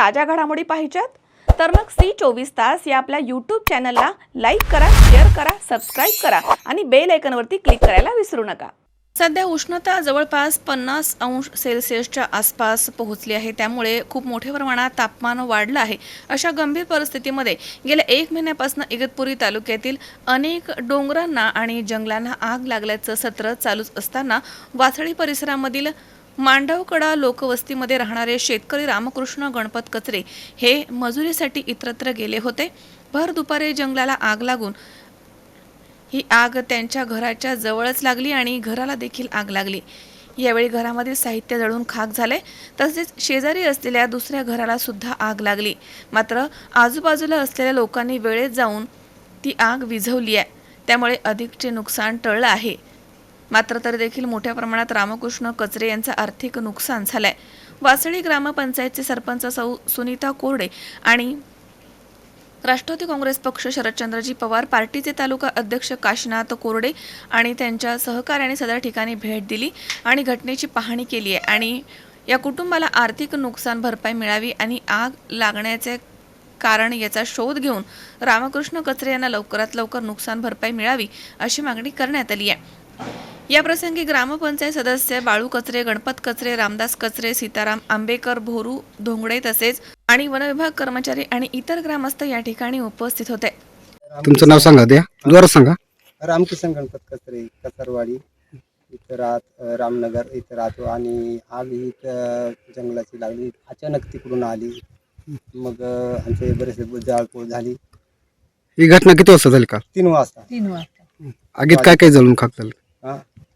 ताज्या घडामोडी पाहिजेत? तर मग सी चोवीस तास या आपल्या यूट्यूब चॅनलला लाईक करा शेअर करा सबस्क्राईब करा आणि बेल आयकनवरती क्लिक करायला विसरू नका. सध्या उष्णता जवळपास पन्नास अंश सेल्सिअसच्या आसपास पोहोचली आहे. त्यामुळे खूप मोठ्या प्रमाणात तापमान वाढलं आहे. अशा गंभीर परिस्थितीमध्ये गेल्या एक महिन्यापासून इगतपुरी तालुक्यातील अनेक डोंगरांना आणि जंगलांना आग लागल्याचं सत्र चालूच असताना वासळी परिसरामधील मांडवकडा लोकवस्तीमध्ये राहणारे शेतकरी रामकृष्ण गणपत कचरे हे मजुरीसाठी इतरत्र गेले होते. भर दुपारी जंगलाला आग लागून ही आग त्यांच्या घराच्या जवळच लागली आणि घराला देखील आग लागली. यावेळी घरामधील साहित्य जळून खाक झाले. तसेच शेजारी असलेल्या दुसऱ्या घराला सुद्धा आग लागली. मात्र आजूबाजूला असलेल्या लोकांनी वेळेत जाऊन ती आग विझवली आहे. त्यामुळे अधिकचे नुकसान टळलं आहे. मात्र तरी देखील मोठ्या प्रमाणात रामकृष्ण कचरे यांचं आर्थिक नुकसान झालंय. वासळी ग्रामपंचायतचे सरपंच सौ सुनीता कोरडे आणि राष्ट्रवादी काँग्रेस पक्ष शरदचंद्रजी पवार पार्टीचे तालुका अध्यक्ष काशीनाथ कोरडे आणि त्यांच्या सहकार्याने सदर ठिकाणी भेट दिली आणि घटनेची पाहणी केली आहे. आणि या कुटुंबाला आर्थिक नुकसान भरपाई मिळावी आणि आग लागण्याचे कारण याचा शोध घेऊन रामकृष्ण कचरे यांना लवकरात लवकर नुकसान भरपाई मिळावी अशी मागणी करण्यात आली आहे. या प्रसंगी ग्रामपंचायत सदस्य बाळू कचरे गणपत कचरे रामदास कचरे सीताराम आंबेकर भोरू धोंगडे तसेच आणि वनविभाग कर्मचारी आणि इतर ग्रामस्थ या ठिकाणी उपस्थित होते. तुमचं नाव सांगा द्या. जोरात सांगा. रामकिसन गणपत कचरे कचरवाडी इथं राहत रामनगर इथं राहतो आणि आग इथं जंगलाची लागली. अचानक तिकडून आली. मग अ, आमचे बरेचसे जाळपोळ झाली. ही घटना किती वाजता झाली का? तीन वाजता. तीन वाजता. आगीत काय काय जळून खाक झालं?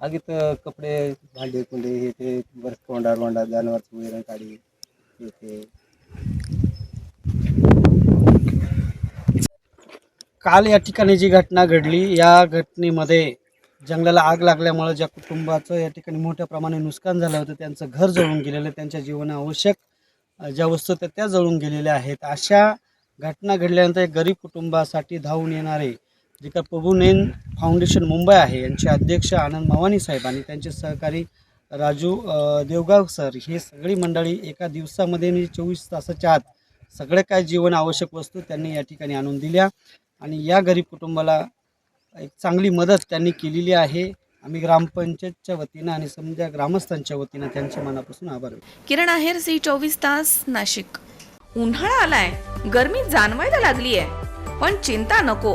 आगीत कपडे भांडे कुंडे हे ते बरं कोंडार वोंडार जनावरची वैरण काढी हे ते. काल या ठिकाणी जी घटना घडली या घटनेमध्ये जंगलाला आग लागल्यामुळे ज्या कुटुंबाचं या ठिकाणी मोठ्या प्रमाणे नुकसान झालं होतं त्यांचं घर जळून गेलेलं त्यांच्या जीवनावश्यक आवश्यक ज्या वस्तू त्या त्या जळून गेलेल्या आहेत. अशा घटना घडल्यानंतर एक गरीब कुटुंबासाठी धावून येणारे जे का प्रभूनेन फाउंडेशन मुंबई आहे. यांचे अध्यक्ष आनंद मवानी साहेब आणि त्यांचे सहकारी राजू देवगाव सर हे सगळी मंडळी एका दिवसामध्ये म्हणजे चोवीस तासाच्या आत सगळ्या काय जीवन आवश्यक वस्तू त्यांनी या ठिकाणी आणून दिल्या आणि या गरीब कुटुंबाला एक चांगली मदत त्यांनी केलेली आहे. आम्ही ग्रामपंचायतच्या वतीनं आणि समजा ग्रामस्थांच्या वतीनं त्यांच्या मनापासून आभार किरण आहेर सी चोवीस तास नाशिक. उन्हाळा आलाय. गर्मी जाणवायला लागली आहे पण चिंता नको.